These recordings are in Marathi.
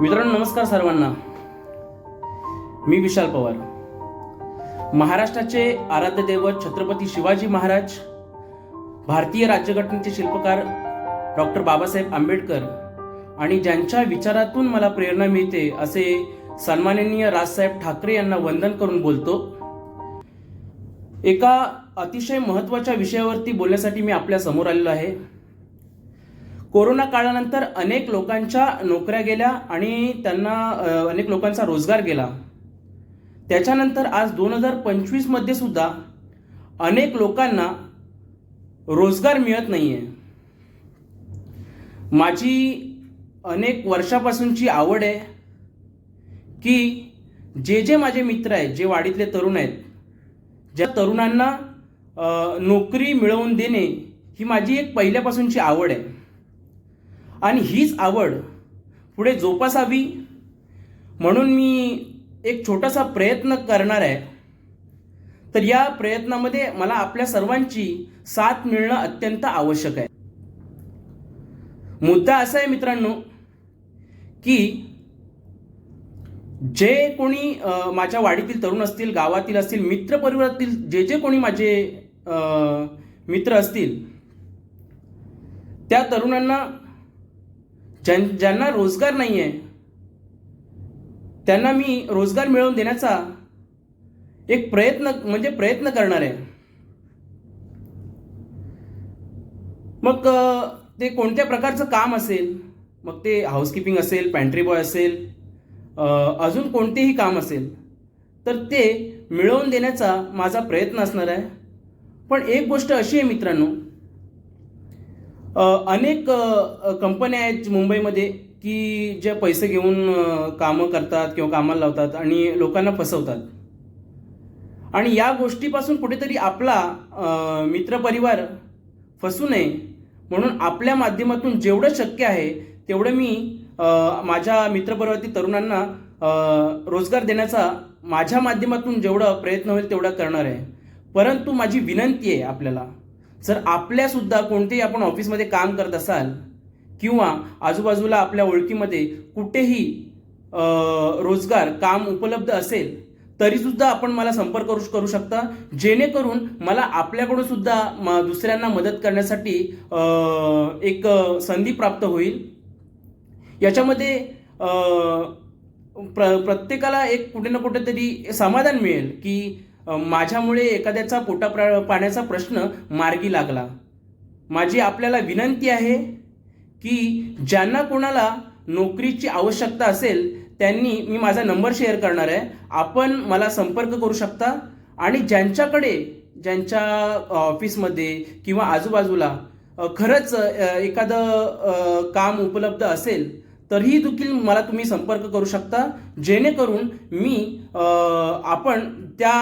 मित्रांनो नमस्कार सर्वांना. मी विशाल पवार. महाराष्ट्राचे आराध्य दैवत छत्रपती शिवाजी महाराज भारतीय राज्यघटनेचे शिल्पकार डॉक्टर बाबासाहेब आंबेडकर आणि ज्यांच्या विचारातून मला प्रेरणा मिळते असे सन्माननीय राजसाहेब ठाकरे यांना वंदन करून बोलतो. एका अतिशय महत्त्वाच्या विषयावरती बोलण्यासाठी मी आपल्यासमोर आलेलो आहे. कोरोना काळानंतर अनेक लोकांच्या नोकऱ्या गेल्या आणि त्यांना अनेक लोकांचा रोजगार गेला. त्याच्यानंतर आज दोन हजार पंचवीसमध्ये सुद्धा अनेक लोकांना रोजगार मिळत नाही आहे माझी अनेक वर्षापासूनची आवड आहे की जे जे माझे मित्र आहेत जे वाडीतले तरुण आहेत ज्या तरुणांना नोकरी मिळवून देणे ही माझी एक पहिल्यापासूनची आवड आहे. आणि हीच आवड पुढे जोपासावी म्हणून मी एक छोटासा प्रयत्न करणार आहे. तर या प्रयत्नामध्ये मला आपल्या सर्वांची साथ मिळणं अत्यंत आवश्यक आहे. मुद्दा असा आहे मित्रांनो की जे कोणी माझ्या वाडीतील तरुण असतील गावातील असतील मित्र परिवारातील जे जे कोणी माझे मित्र असतील त्या तरुणांना ज्यां ज्यांना रोजगार नाही आहे त्यांना मी रोजगार मिळवून देण्याचा एक प्रयत्न म्हणजे प्रयत्न करणार आहे. मग ते कोणत्या प्रकारचं काम असेल? मग ते हाऊसकीपिंग असेल पॅन्ट्री बॉय असेल अजून कोणतेही काम असेल तर ते मिळवून देण्याचा माझा प्रयत्न असणार आहे. पण एक गोष्ट अशी आहे मित्रांनो अनेक कंपन्या आहेत मुंबईमध्ये की ज्या पैसे घेऊन कामं करतात किंवा कामाला लावतात आणि लोकांना फसवतात. आणि या गोष्टीपासून कुठेतरी आपला मित्रपरिवार फसू नये म्हणून आपल्या माध्यमातून जेवढं शक्य आहे तेवढं मी माझ्या मित्रपरिवारातील तरुणांना रोजगार देण्याचा माझ्या माध्यमातून जेवढं प्रयत्न होईल तेवढा करणार आहे. परंतु माझी विनंती आहे आपल्याला जर आपल्यासुद्धा कोणतेही आपण ऑफिसमध्ये काम करत असाल किंवा आजूबाजूला आपल्या ओळखीमध्ये कुठेही रोजगार काम उपलब्ध असेल तरीसुद्धा आपण मला संपर्क करू करू शकता जेणेकरून मला आपल्याकडून सुद्धा म- दुसऱ्यांना मदत करण्यासाठी एक संधी प्राप्त होईल. याच्यामध्ये प्र प्रत्येकाला एक कुठे ना कुठेतरी समाधान मिळेल की माझ्यामुळे एखाद्याचा पोटा प्रा- पाण्याचा प्रश्न मार्गी लागला. माझी आपल्याला विनंती आहे की ज्यांना कोणाला नोकरीची आवश्यकता असेल त्यांनी मी माझा नंबर शेअर करणार आहे. आपण मला संपर्क करू शकता आणि ज्यांच्याकडे ज्यांच्या ऑफिसमध्ये किंवा आजूबाजूला खरंच एखादं काम उपलब्ध असेल तरीही देखील मला तुम्ही संपर्क करू शकता. जेणेकरून मी आपण त्या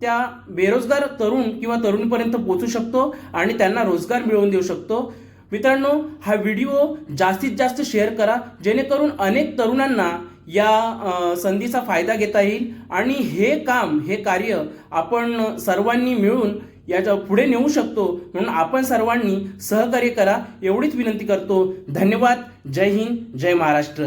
त्या बेरोजगार तरुण किंवा तरुणीपर्यंत पोचू शकतो आणि त्यांना रोजगार मिळवून देऊ शकतो. मित्रांनो हा व्हिडिओ जास्तीत जास्त शेअर करा. जेणेकरून अनेक तरुणांना या संधीचा फायदा घेता येईल. आणि हे काम हे कार्य आपण सर्वांनी मिळून याच्यापुढे नेऊ शकतो. म्हणून आपण सर्वांनी सहकार्य करा. एवढीच विनंती करतो. धन्यवाद. जय हिंद. जय महाराष्ट्र.